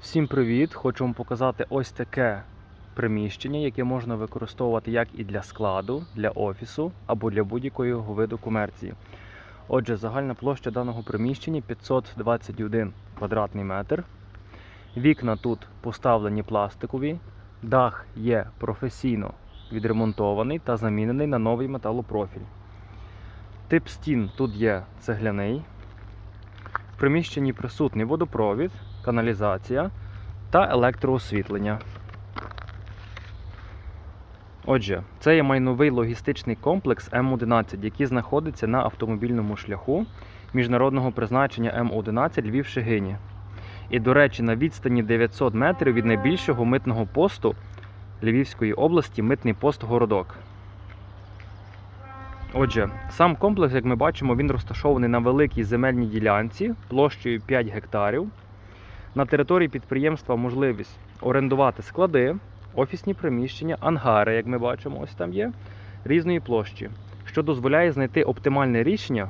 Всім привіт! Хочу вам показати ось таке приміщення, яке можна використовувати як і для складу, для офісу або для будь-якого виду комерції. Отже, загальна площа даного приміщення 521 квадратний метр. Вікна тут поставлені пластикові, дах є професійно відремонтований та замінений на новий металопрофіль. Тип стін тут є цегляний. В приміщенні присутній водопровід, каналізація та електроосвітлення. Отже, це є майновий логістичний комплекс М11, який знаходиться на автомобільному шляху міжнародного призначення М11 Львів Шегині. І, до речі, на відстані 900 метрів від найбільшого митного посту Львівської області митний пост Городок. Отже, сам комплекс, як ми бачимо, він розташований на великій земельній ділянці площею 5 гектарів. На території підприємства можливість орендувати склади, офісні приміщення, ангари, як ми бачимо, ось там є, різної площі, що дозволяє знайти оптимальне рішення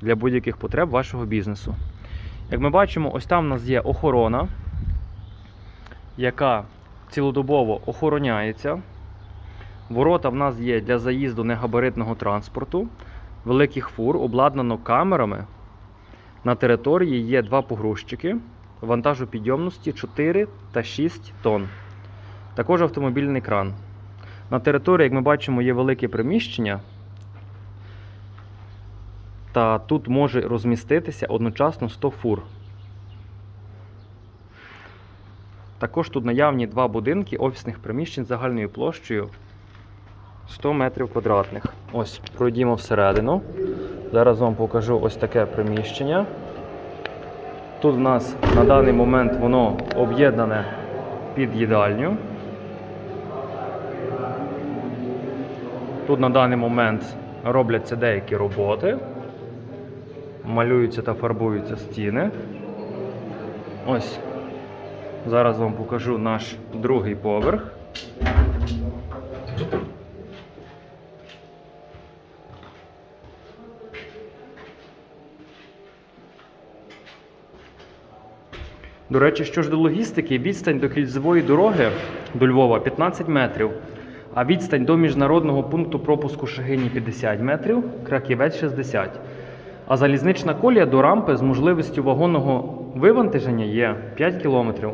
для будь-яких потреб вашого бізнесу. Як ми бачимо, ось там у нас є охорона, яка цілодобово охороняється. Ворота в нас є для заїзду негабаритного транспорту, великих фур, обладнано камерами. На території є два погрузчики вантажопідйомності 4 та 6 тонн. Також автомобільний кран. На території, як ми бачимо, є велике приміщення. Та тут може розміститися одночасно 100 фур. Також тут наявні два будинки офісних приміщень загальною площею 100 метрів квадратних. Ось, пройдімо всередину. Зараз вам покажу ось таке приміщення. Тут в нас на даний момент воно об'єднане під їдальню. Тут на даний момент робляться деякі роботи. Малюються та фарбуються стіни. Ось. Зараз вам покажу наш другий поверх. До речі, що ж до логістики, відстань до кільцевої дороги до Львова 15 метрів, а відстань до міжнародного пункту пропуску Шагині 50 метрів, Краківець 60. А залізнична колія до рампи з можливістю вагонного вивантаження є 5 кілометрів.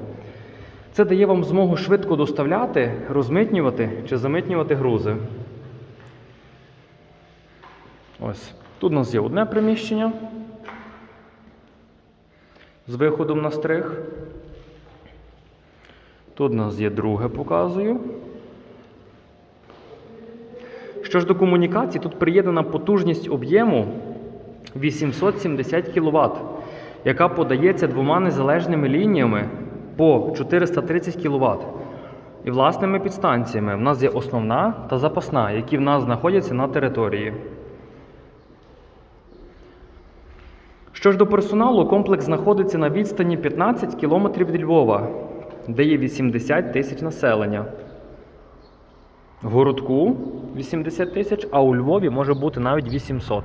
Це дає вам змогу швидко доставляти, розмитнювати чи замитнювати грузи. Ось. Тут у нас є одне приміщення з виходом на стриг. Тут у нас є друге, показую. Що ж до комунікацій, тут приєднана потужність об'єму 870 кВт, яка подається двома незалежними лініями по 430 кВт. І власними підстанціями. В нас є основна та запасна, які в нас знаходяться на території. Що ж до персоналу, комплекс знаходиться на відстані 15 км від Львова, де є 80 тисяч населення. В городку 80 тисяч, а у Львові може бути навіть 800.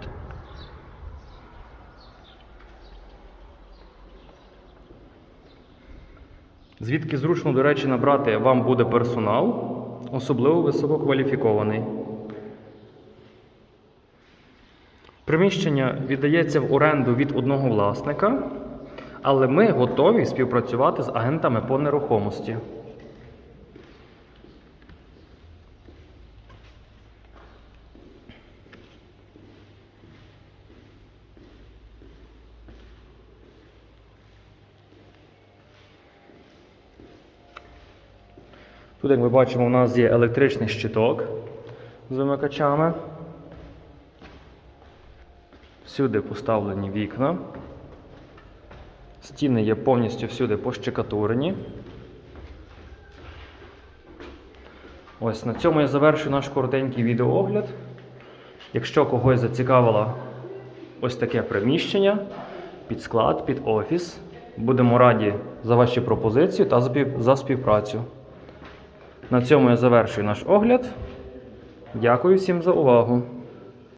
Звідки зручно, до речі, набрати вам буде персонал, особливо висококваліфікований. Приміщення віддається в оренду від одного власника, але ми готові співпрацювати з агентами по нерухомості. Тут, як ми бачимо, у нас є електричний щиток з вимикачами. Всюди поставлені вікна. Стіни є повністю всюди пощекатурені. Ось на цьому я завершую наш коротенький відеоогляд. Якщо когось зацікавило ось таке приміщення під склад, під офіс, будемо раді за ваші пропозиції та за співпрацю. На цьому я завершую наш огляд. Дякую всім за увагу.